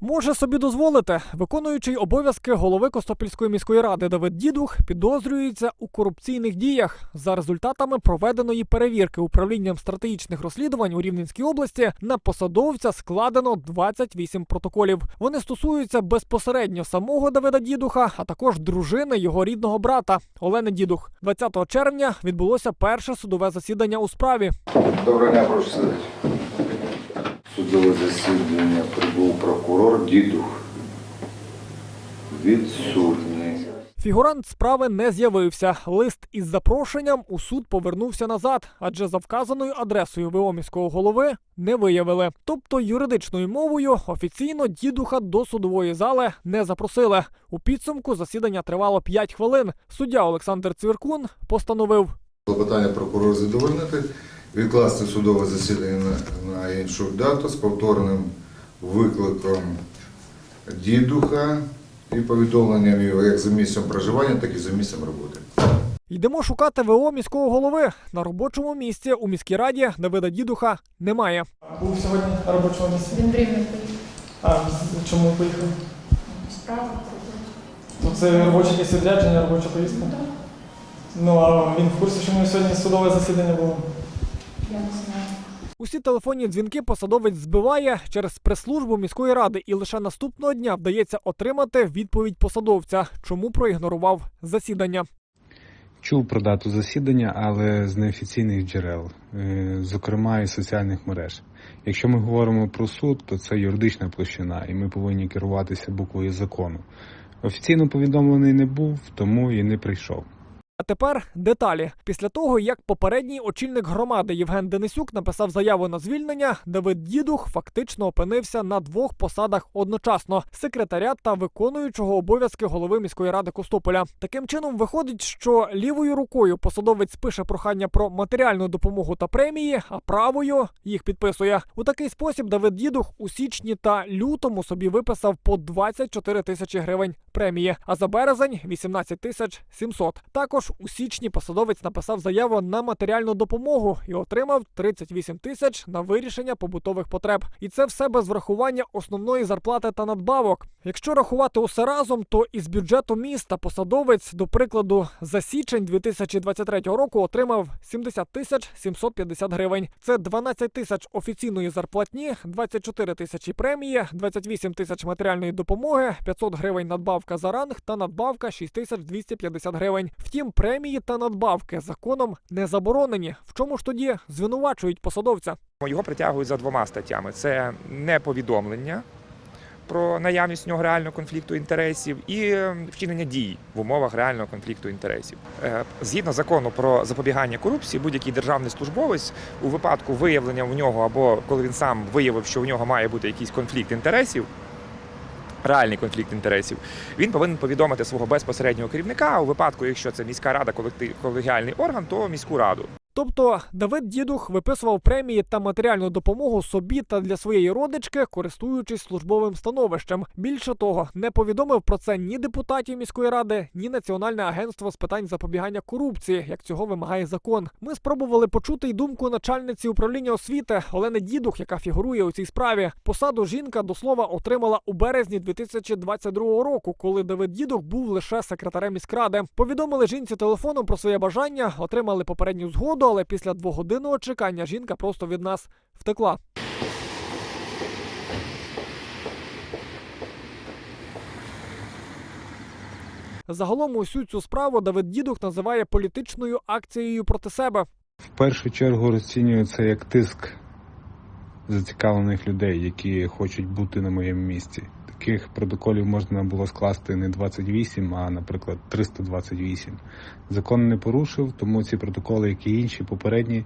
Може собі дозволити, виконуючий обов'язки голови Костопільської міської ради Давид Дідух підозрюється у корупційних діях. За результатами проведеної перевірки управлінням стратегічних розслідувань у Рівненській області на посадовця складено 28 протоколів. Вони стосуються безпосередньо самого Давида Дідуха, а також дружини його рідного брата Олени Дідух. 20 червня відбулося перше судове засідання у справі. Доброго дня, прошу сидіти. Судове засідання прибув прокурор Дідух. Відсутній. Фігурант справи не з'явився. Лист із запрошенням у суд повернувся назад, адже за вказаною адресою виоміського голови не виявили. Тобто юридичною мовою офіційно дідуха до судової зали не запросили. У підсумку засідання тривало 5 хвилин. Суддя Олександр Цвіркун постановив Клопотання прокурора задовольнити, відкласти судове засідання на, іншу дату з повторним викликом Дідуха і повідомленням його як за місцем проживання, так і за місцем роботи. Йдемо шукати ВО міського голови. На робочому місці у міській раді Давида Дідуха немає. Був сьогодні на робочому місці. Він в А чому поїхав? Справа. Ну, це робоче якесь відрядження, робоча поїздка. Ну а він в курсі, що ми сьогодні судове засідання було. Я не знаю. Усі телефонні дзвінки посадовець збиває через прес-службу міської ради, і лише наступного дня вдається отримати відповідь посадовця, чому проігнорував засідання. Чув про дату засідання, але з неофіційних джерел, е, зокрема із соціальних мереж. Якщо ми говоримо про суд, то це юридична площина, і ми повинні керуватися буквою закону. Офіційно повідомлений не був, тому і не прийшов. Тепер деталі. Після того, як попередній очільник громади Євген Денисюк написав заяву на звільнення, Давид Дідух фактично опинився на двох посадах одночасно: секретаря та виконуючого обов'язки голови міської ради Костополя. Таким чином виходить, що лівою рукою посадовець пише прохання про матеріальну допомогу та премії, а правою їх підписує. У такий спосіб Давид Дідух у січні та лютому собі виписав по 24 тисячі гривень премії, а за березень 18 тисяч 700. Також у січні посадовець написав заяву на матеріальну допомогу і отримав 38 тисяч на вирішення побутових потреб. І це все без врахування основної зарплати та надбавок. Якщо рахувати усе разом, то із бюджету міста посадовець, до прикладу, за січень 2023 року отримав 70 тисяч 750 гривень. Це 12 тисяч офіційної зарплатні, 24 тисячі премії, 28 тисяч матеріальної допомоги, 500 гривень надбавка за ранг та надбавка 6250 гривень. Втім, премії та надбавки законом не заборонені. В чому ж тоді звинувачують посадовця? Його притягують за двома статтями: це неповідомлення про наявність у нього реального конфлікту інтересів і е, вчинення дій в умовах реального конфлікту інтересів. Е, Згідно закону про запобігання корупції, будь-який державний службовець у випадку виявлення в нього або коли він сам виявив, що у нього має бути якийсь конфлікт інтересів. Реальний конфлікт інтересів він повинен повідомити свого безпосереднього керівника. У випадку, якщо це міська рада, колегіальний орган, то міську раду. Тобто Давид Дідух виписував премії та матеріальну допомогу собі та для своєї родички, користуючись службовим становищем. Більше того, не повідомив про це ні депутатів міської ради, ні Національне агентство з питань запобігання корупції, як цього вимагає закон. Ми спробували почути й думку начальниці управління освіти Олени Дідух, яка фігурує у цій справі. Посаду жінка до слова отримала у березні 2022 року, коли Давид Дідух був лише секретарем міськради. Повідомили жінці телефоном про своє бажання, отримали попередню згоду, але після двогодинного чекання жінка просто від нас втекла. Загалом усю цю справу Давид Дідух називає політичною акцією проти себе. В першу чергу розцінюю це як тиск зацікавлених людей, які хочуть бути на моєму місці. Таких протоколів можна було скласти не 28, а, наприклад, 328. Закон не порушив, тому ці протоколи, як і інші попередні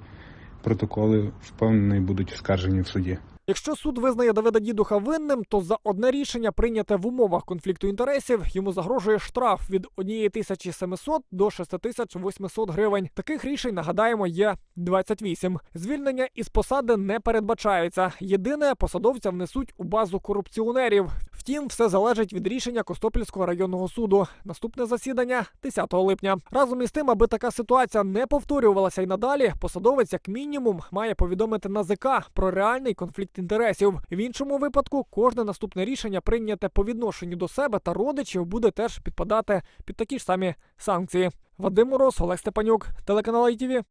протоколи, впевнений, будуть оскаржені в суді. Якщо суд визнає Давида Дідуха винним, то за одне рішення, прийняте в умовах конфлікту інтересів, йому загрожує штраф від 1700 до 6800 гривень. Таких рішень нагадаємо є 28. Звільнення із посади не передбачається. Єдине посадовця внесуть у базу корупціонерів. Втім, все залежить від рішення Костопільського районного суду. Наступне засідання 10 липня. Разом із тим, аби така ситуація не повторювалася й надалі, посадовець як мінімум має повідомити НАЗК про реальний конфлікт інтересів. В іншому випадку кожне наступне рішення прийняте по відношенню до себе та родичів буде теж підпадати під такі ж самі санкції. Вадим Мороз, Олег Степанюк, телеканал ITV.